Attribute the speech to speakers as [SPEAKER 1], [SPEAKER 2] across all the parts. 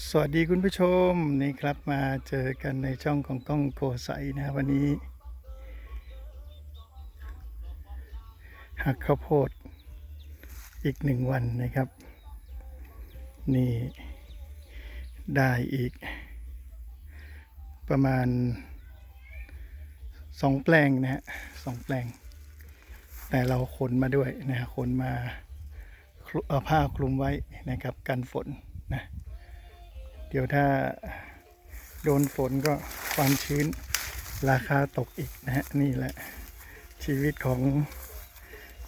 [SPEAKER 1] สวัสดีคุณผู้ชมนี่ครับมาเจอกันในช่องของกล้องโกใสนะวันนี้ หักข้าวโพดอีกหนึ่งวันนะครับ นี่ได้อีก ประมาณสองแปลงนะฮะสองแปลง แต่เราขนมาด้วยนะฮะขนมาเอาผ้าคลุมไว้นะครับกันฝนนะ เดี๋ยวถ้าโดนฝนก็ความชื้นราคาตกอีกนะฮะนี่แหละ ชีวิตของ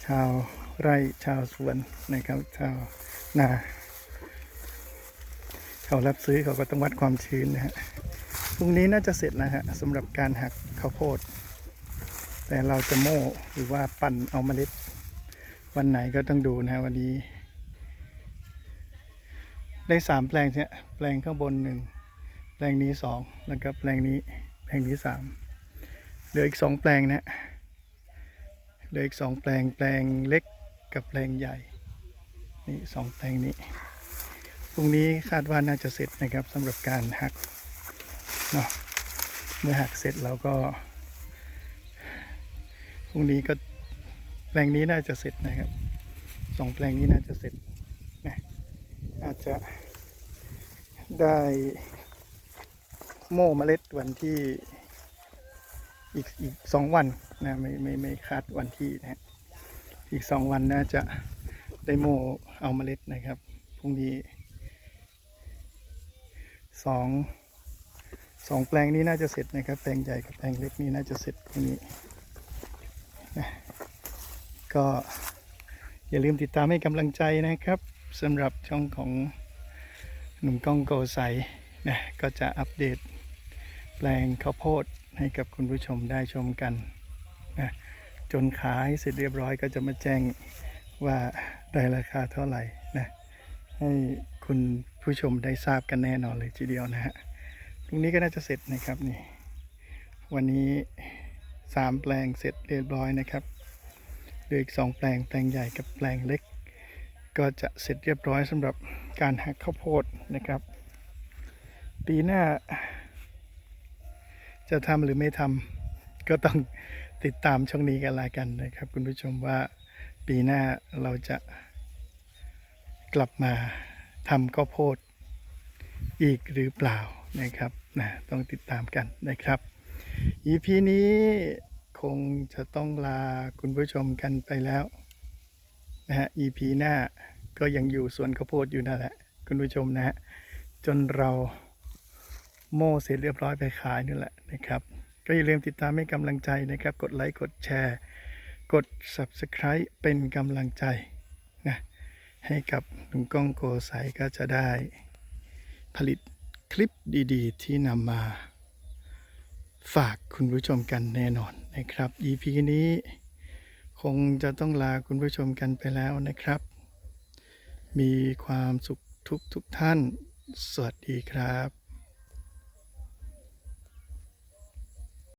[SPEAKER 1] ชาวไร่ชาวสวนนะครับ ชาวนาเขารับซื้อเขาก็ต้องวัดความชื้นนะฮะพรุ่งนี้น่าจะเสร็จแล้วฮะสำหรับการหักข้าวโพด แต่เราจะโม่หรือว่าปั่นเอาเมล็ด วันไหนก็ต้องดูนะฮะวันนี้ ได้สามแปลงเนี่ยแปลงข้างบนหนึ่งแปลงนี้สองแล้วก็แปลงนี้แปลงนี้สามเหลืออีกสองแปลงนะเหลืออีกสองแปลงแปลงเล็กกับแปลงใหญ่นี่สองแปลงนี้พรุ่งนี้คาดว่าน่าจะเสร็จนะครับสำหรับการหักเนาะเมื่อหักเสร็จเราก็พรุ่งนี้ก็แปลงนี้น่าจะเสร็จนะครับสองแปลงนี้น่าจะเสร็จ จะได้โม่เมล็ดวันที่อีกอีกสองวันนะไม่ไม่ไม่คาดวันที่นะฮะอีกสองวันน่าจะได้โม่เอาเมล็ดนะครับพรุ่งนี้สองสองแปลงนี้น่าจะเสร็จนะครับ แปลงใหญ่กับแปลงเล็กนี้น่าจะเสร็จพรุ่งนี้นะก็อย่าลืมติดตามให้กำลังใจนะครับ สำหรับช่องของหนุ่มกล้องโกใสนะก็จะอัปเดตแปลงข้าวโพดให้กับคุณผู้ชมได้ชมกันนะจนขายเสร็จเรียบร้อยก็จะมาแจ้งว่าได้ราคาเท่าไหร่นะให้คุณผู้ชมได้ทราบกันแน่นอนเลยทีเดียวนะฮะตรงนี้ก็น่าจะเสร็จนะครับนี่วันนี้สามแปลงเสร็จเรียบร้อยนะครับเหลืออีกสองแปลงแปลงใหญ่กับแปลงเล็ก ก็จะเสร็จเรียบร้อยสำหรับการหักข้าวโพดนะครับ ปีหน้า จะทำหรือไม่ทำก็ต้องติดตามช่องนี้กันละกันนะครับ คุณผู้ชมว่าปีหน้าเราจะกลับมาทำข้าวโพดอีกหรือเปล่านะครับนะต้องติดตามกันนะครับ EP นี้คงจะต้องลาคุณผู้ชมกันไปแล้ว นะฮะ EP หน้าก็ยังอยู่สวนข้าวโพดอยู่นั่นแหละ คุณผู้ชมนะฮะ จนเราโม่เสร็จเรียบร้อยไปขายนี่แหละนะครับ ก็อย่าลืมติดตามให้กำลังใจนะครับ กดไลค์กดแชร์ กด Subscribe เป็นกำลังใจนะให้กับหนุ่มกล้องโกใสก็จะได้ ผลิตคลิปดีๆ ที่นำมาฝากคุณผู้ชมกันแน่นอนนะครับ EP นี้ คงจะต้องลาคุณผู้ชมกันไปแล้วนะครับ มีความสุขทุกทุกท่าน สวัสดีครับ